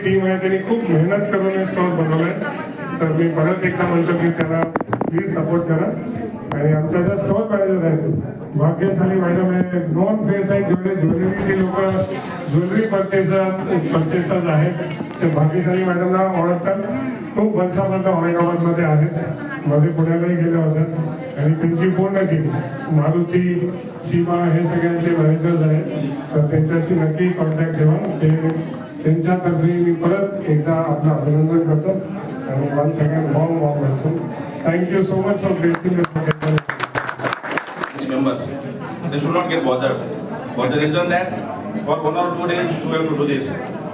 Team आहे त्यांनी खूप मेहनत करून हे स्टॉल बनवलाय. तर मी परत एकदा म्हणतो की त्याला प्लीज सपोर्ट करा. आणि आमच्या ज्या स्टॉल मॅनेजर आहेत भाग्यशाली मॅडम आहे नॉन फेस आहे जेवढे ज्वेलरीचे लोक ज्वेलरी परचेसर परचेसर्स आहेत ते भाग्यशाली मॅडमला ओळखतात. खूप वर्षापर्यंत औरंगाबादमध्ये आहेत. मध्ये पुण्यालाही गेल्या होत्या. आणि त्यांची पूर्ण टीम मारुती सीमा हे सगळ्यांचे मॅनेजर्स आहेत. तर त्यांच्याशी नक्की कॉन्टॅक्ट ठेवा. ते त्यांच्यातर्फे मी परत एकदा आपलं अभिनंदन करतो आणि one second warm warm welcome thank you so much for bracing its members. They should not get bothered. For the reason that for one or two days we have to do this.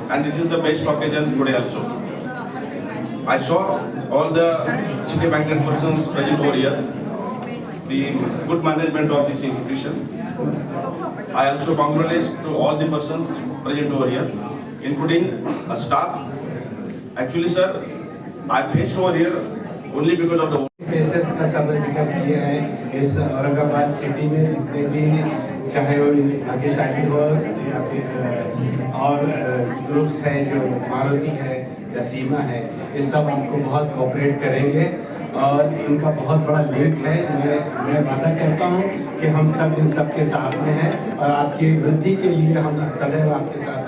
And this is the best occasion today also. I saw all the city magnet persons present over here. The good management of this institution. I also congratulate to all the persons present over here, Including a staff. Actually, sir, I faced over here only because of the faces का सब ज़िक्र KIA है इस Aurangabad city में जितने भी चाहे वो भाग्यशाली हो या फिर और ग्रुप्स हैं जो मारुति है या सीमा है ये सब आपको बहुत कोऑपरेट करेंगे और इनका बहुत बड़ा लिंक है मैं मैं वादा करता हूँ कि हम सब इन सब के साथ में हैं और आपकी वृद्धि के लिए हम सदैव आपके साथ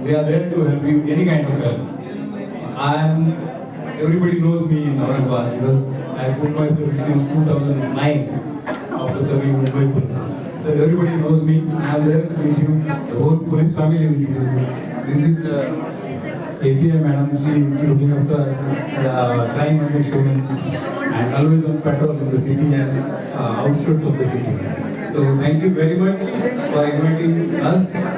We are there to help you any kind of help. I am everybody knows me in Aurangabad because I put my service in 2009 after serving Mumbai police. So everybody knows me. I am there with you, the whole police family with you. This is the API madam. She is looking after uh, crime women and always on patrol in the city and uh, outskirts of the city. So thank you very much for inviting us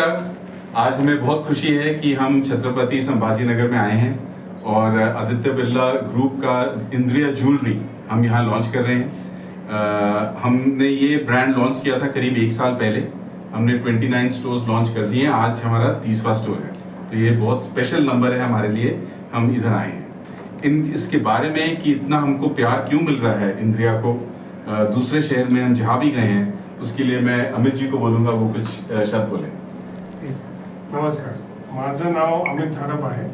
नमस्कार। आज हमें बहुत खुशी है कि हम छत्रपति संभाजी नगर में आए हैं और आदित्य बिरला ग्रुप का इंद्रिया ज्वेलरी हम यहाँ लॉन्च कर रहे हैं। अ, हमने ये ब्रांड लॉन्च किया था करीब एक साल पहले। हमने 29 स्टोर्स लॉन्च कर दिए हैं। आज हमारा तीसवा स्टोर है। तो ये बहुत स्पेशल नंबर है हमारे लिए। हम इधर आए हैं। इन इसके बारे में कि इतना हमको प्यार क्यों मिल रहा है इंद्रिया को? अ, दूसरे शहर में हम जहाँ भी गए हैं उसके लिए मैं अमित जी को बोलूँगा वो कुछ शब्द बोले। नमस्कार. माझं नाव अमित थारप आहे.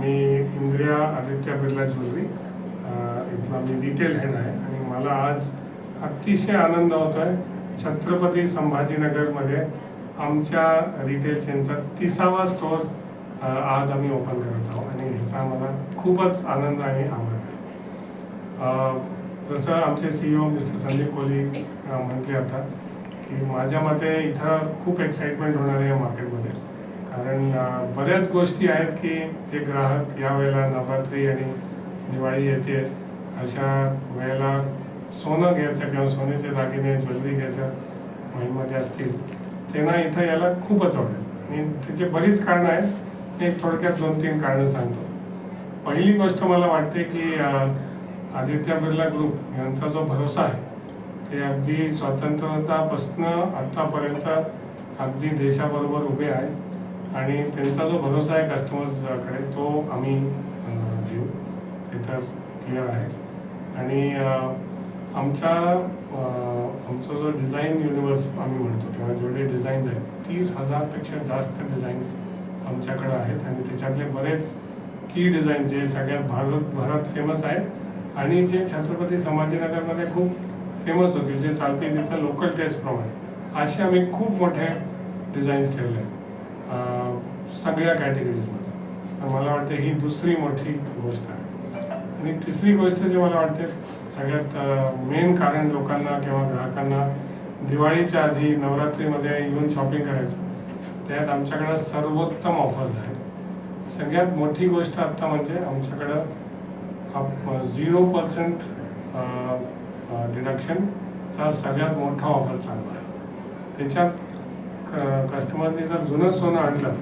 मी इंद्रिया आदित्य बिर्ला ज्वेलरी. इथला मी रिटेल हेड आहे आणि मला आज अतिशय आनंद होत आहे. छत्रपती संभाजीनगरमध्ये आमच्या रिटेल चेनचा तिसावा स्टोअर आज आम्ही ओपन करत आहोत आणि ह्याचा मला खूपच आनंद आणि आभार आहे. जसं आमचे सीईओ मिस्टर संदीप कोहली म्हटले आता की माझ्या मते इथं खूप एक्साइटमेंट होणार आहे या मार्केटमध्ये कारण बऱ्याच गोष्टी आहेत की जे ग्राहक यावेळेला नवरात्री आणि दिवाळी येते अशा वेळेला सोनं घ्यायचं किंवा सोन्याचे दागिने ज्वेलरी घ्यायचं माइंडमध्ये असतील त्यांना इथं यायला खूपच आवडेल. आणि त्याचे बरीच कारणं आहेत. एक थोडक्यात दोन तीन कारणं सांगतो. पहिली गोष्ट मला वाटते की आदित्य बिर्ला ग्रुप यांचा जो भरोसा आहे ते अगदी स्वातंत्र्यापासून आत्तापर्यंत अगदी देशाबरोबर उभे आहेत. आणि त्यांचा जो भरोसा आहे कस्टमर्सकडे तो आम्ही देऊ. ते तर क्लिअर आहे. आणि आमच्या आमचं आमचा जो डिझाईन युनिवर्स आम्ही म्हणतो किंवा जेवढे डिझाईन्स आहेत तीस हजारपेक्षा जास्त डिझाईन्स आमच्याकडं आहेत. आणि त्याच्यातले बरेच की डिझाईन्स जे सगळ्यात भारत भारत फेमस आहेत. आणि जे छत्रपती संभाजीनगरमध्ये खूप फेमस होतील जे चालते तिथं लोकल टेस्टप्रमाणे असे आम्ही खूप मोठे डिझाईन्स ठेवले. आहेत सगळ्या कॅटेगरीजमध्ये तर मला वाटते ही दुसरी मोठी गोष्ट आहे. आणि तिसरी गोष्ट जी मला वाटते सगळ्यात मेन कारण लोकांना किंवा ग्राहकांना दिवाळीच्या आधी नवरात्रीमध्ये येऊन शॉपिंग करायचं त्यात आमच्याकडं सर्वोत्तम ऑफर्स आहेत. सगळ्यात मोठी गोष्ट आत्ता म्हणजे आमच्याकडं झिरो पर्सेंट डिडक्शनचा सगळ्यात मोठा ऑफर चालू आहे. त्याच्यात क कस्टमरने जर जुनं सोनं आणलं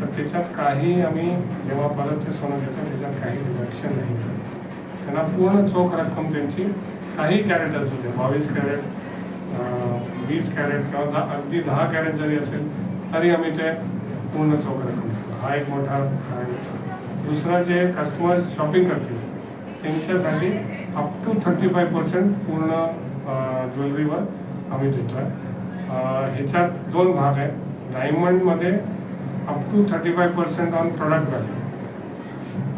तर त्याच्यात काही आम्ही जेव्हा परत ते सोनं घेतो त्याच्यात काही डिडक्शन नाही करत. त्यांना पूर्ण चोख रक्कम त्यांची काही कॅरेट असू दे बावीस कॅरेट वीस कॅरेट किंवा दहा अगदी दहा कॅरेट जरी असेल तरी आम्ही ते पूर्ण चोख रक्कम देतो. हा एक मोठा कारण दुसरं जे कस्टमर्स शॉपिंग करतील त्यांच्यासाठी up to thirty five percent पूर्ण ज्वेलरीवर आम्ही देतो आहे ह्याच्यात दोन भाग आहेत. डायमंडमध्ये up to thirty five percent on product value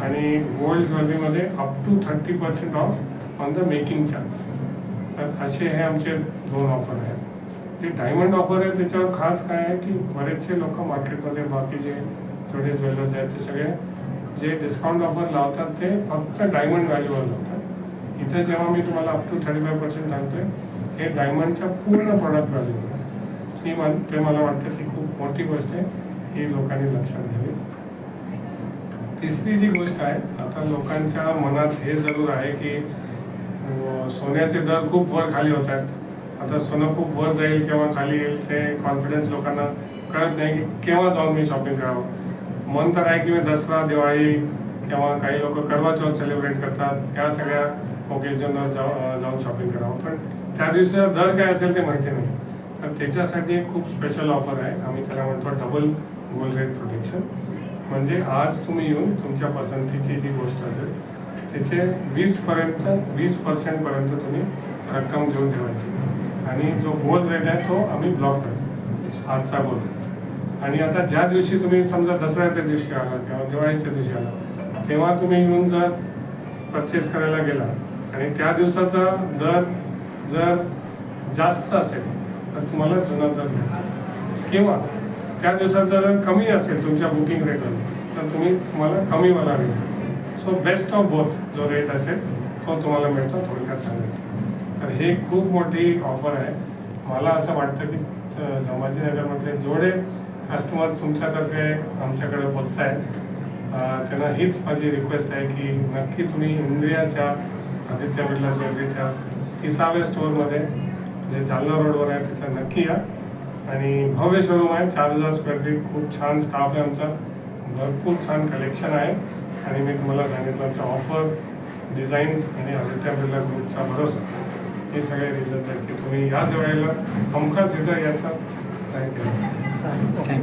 आणि gold ज्वेलरीमध्ये up to thirty percent off on the making charge तर असे हे आमचे दोन ऑफर आहेत. जे डायमंड ऑफर आहे त्याच्यावर खास काय आहे की बरेचसे लोक मार्केटमध्ये बाकीचे थोडे ज्वेलर्स आहेत ते सगळे जे डिस्काउंट ऑफर लावतात ते फक्त डायमंड व्हॅल्यूवर लावतात. इथे जेव्हा मी तुम्हाला up to thirty five percent सांगतोय हे डायमंडच्या पूर्ण प्रॉडक्ट व्हॅल्यूवर ती मन ते मला वाटतं ती खूप मोठी गोष्ट आहे ही लोकांनी लक्षात घ्यावी. तिसरी जी गोष्ट आहे आता लोकांच्या मनात हे जरूर आहे की सोन्याचे दर खूप वर खाली होत आहेत आता सोनं खूप वर जाईल किंवा खाली येईल ते कॉन्फिडन्स लोकांना कळत नाही की केव्हा जाऊन मी शॉपिंग करावं. मन तर आहे की मी दसरा दिवाळी किंवा काही लोक करवा चौथ सेलिब्रेट करतात. या सगळ्या ओकेजनवर जाऊ जाऊन शॉपिंग करावं. पण त्या दिवशीचा दर काय असेल ते माहिती नाही. तर त्याच्यासाठी एक खूप स्पेशल ऑफर आहे. आम्ही त्याला म्हणतो डबल गोल्ड रेट प्रोटेक्शन म्हणजे आज तुम्ही येऊन तुमच्या पसंतीची जी गोष्ट असेल त्याचे वीसपर्यंत वीस पर्सेंटपर्यंत तुम्ही रक्कम घेऊन ठेवायची. आणि जो गोल रेट आहे तो आम्ही ब्लॉक करतो. आजचा गोल्ड आणि आता ज्या दिवशी तुम्ही समजा दसऱ्याच्या दिवशी आला किंवा दिवाळीच्या दिवशी आला तेव्हा तुम्ही येऊन जर परचेस करायला गेला आणि त्या दिवसाचा दर जर जास्त असेल तर तुम्हाला जुना दर भेटतो. किंवा त्या दिवसाचा जर कमी असेल तुमच्या बुकिंग रेटवर तर तुम्ही तुम्हाला कमीवाला rate so best of both जो रेट असेल तो तुम्हाला मिळतो थोडक्यात सांगायचं. तर हे खूप मोठी ऑफर आहे. मला असं वाटतं की स- संभाजीनगरमधले जेवढे कस्टमर्स तुमच्यातर्फे आमच्याकडे पोचत आहेत त्यांना हीच माझी रिक्वेस्ट आहे की नक्की तुम्ही इंद्रियाच्या आदित्य बिर्ला ज्वेलरीच्या तिसाव्या स्टोअरमध्ये जे जालना रोडवर आहे तिथं नक्की या. आणि भव्य शोरूम आहे चार हजार स्क्वेअर फीट खूप छान स्टाफ आहे आमचा. भरपूर छान कलेक्शन आहे. आणि मी तुम्हाला सांगितलं आमच्या ऑफर डिझाईन्स आणि आदित्य बिर्ला ग्रुपचा भरोसा. हे सगळे रिझन आहेत की तुम्ही या दिवाळीला हमखास इथं याचा ट्राय केला. Thank you.